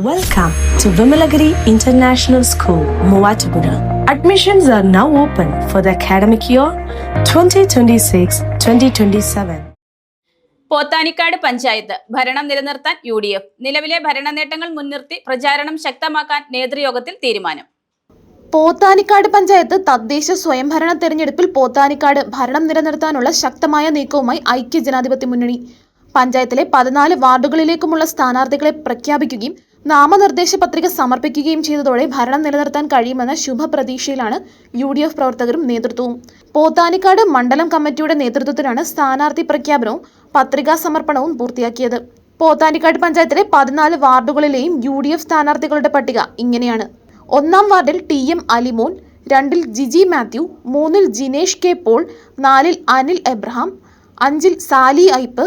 Welcome to Vimalagiri International School, Muatupura. Admissions are now open for the academic year 2026-2027. Pothanikkad panchayat ഭരണം നിലനിർത്താൻ U D F നിലവിലെ ഭരണ നേട്ടങ്ങൾ മുൻനിർത്തി പ്രചാരണം ശക്തമാക്കാൻ നേതൃയോഗത്തിൽ തീരുമാനം പോത്താനിക്കാട് പഞ്ചായത്ത് തദ്ദേശ സ്വയംഭരണ തെരഞ്ഞെടുപ്പിൽ പോത്താനിക്കാട് ഭരണം നിലനിർത്താനുള്ള ശക്തമായ നീക്കവുമായി ഐക്യ ജനാധിപത്യ മുന്നണി പഞ്ചായത്തിലെ പതിനാല് വാർഡുകളിലേക്കുമുള്ള സ്ഥാനാർത്ഥികളെ പ്രഖ്യാപിക്കുകയും നാമനിർദ്ദേശ പത്രിക സമർപ്പിക്കുകയും ചെയ്തതോടെ ഭരണം നിലനിർത്താൻ കഴിയുമെന്ന ശുഭപ്രതീക്ഷയിലാണ് യു ഡി എഫ് പ്രവർത്തകരും നേതൃത്വവും. പോത്താനിക്കാട് മണ്ഡലം കമ്മിറ്റിയുടെ നേതൃത്വത്തിലാണ് സ്ഥാനാർത്ഥി പ്രഖ്യാപനവും പത്രികാ സമർപ്പണവും പൂർത്തിയാക്കിയത്. പോത്താനിക്കാട് പഞ്ചായത്തിലെ പതിനാല് വാർഡുകളിലെയും യു ഡി എഫ് സ്ഥാനാർത്ഥികളുടെ പട്ടിക ഇങ്ങനെയാണ്. ഒന്നാം വാർഡിൽ ടി എം അലിമോൻ രണ്ടിൽ ജിജി മാത്യു മൂന്നിൽ ജിനേഷ് കെ പോൾ നാലിൽ അനിൽ എബ്രഹാം അഞ്ചിൽ സാലി ഐപ്പ്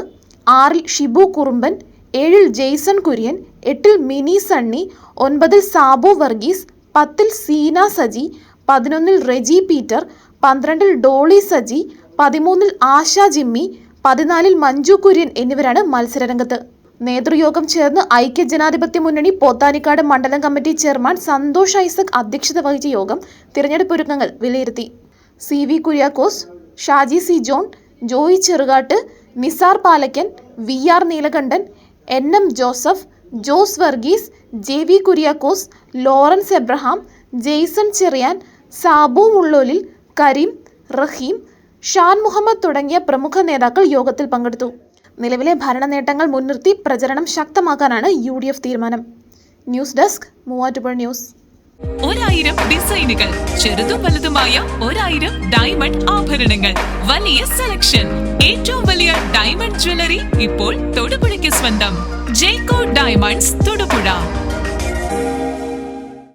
ആറിൽ ഷിബു കുറുമ്പൻ ഏഴിൽ ജെയ്സൺ കുര്യൻ എട്ടിൽ മിനി സണ്ണി ഒൻപതിൽ സാബു വർഗീസ് പത്തിൽ സീന സജി പതിനൊന്നിൽ റെജി പീറ്റർ പന്ത്രണ്ടിൽ ഡോളി സജി പതിമൂന്നിൽ ആശ ജിമ്മി പതിനാലിൽ മഞ്ജു കുര്യൻ എന്നിവരാണ് മത്സരരംഗത്ത്. നേതൃയോഗം ചേർന്ന് ഐക്യ ജനാധിപത്യ മുന്നണി പോത്താനിക്കാട് മണ്ഡലം കമ്മിറ്റി ചെയർമാൻ സന്തോഷ് ഐസക് അധ്യക്ഷത വഹിച്ച യോഗം തിരഞ്ഞെടുപ്പ് ഒരുക്കങ്ങൾ വിലയിരുത്തി. C V Kuriakose Shaji C John Joy Cherukattu Nisar Palakkan V R Neelakandan N M Joseph Jose Varghese J V Kuriakose Lawrence Abraham Jaison Cherian Sabu Mullolil Kareem Raheem Shan Muhammad തുടങ്ങിയ പ്രമുഖ നേതാക്കൾ യോഗത്തിൽ പങ്കെടുത്തു. നിലവിലെ ഭരണ നേട്ടങ്ങൾ മുൻനിർത്തി പ്രചരണം ശക്തമാക്കാനാണ് യു തീരുമാനം. News desk Muvattupuzha news. ഒരായിരം ഡിസൈനുകൾ ചെറുതും വലുതുമായ ഒരായിരം ഡയമണ്ട് ആഭരണങ്ങൾ. വലിയ സെലക്ഷൻ ഏറ്റവും വലിയ ഡയമണ്ട് ജ്വല്ലറി ഇപ്പോൾ തൊടുപുഴയ്ക്ക് സ്വന്തം. ജേക്കോ ഡയമണ്ട്സ്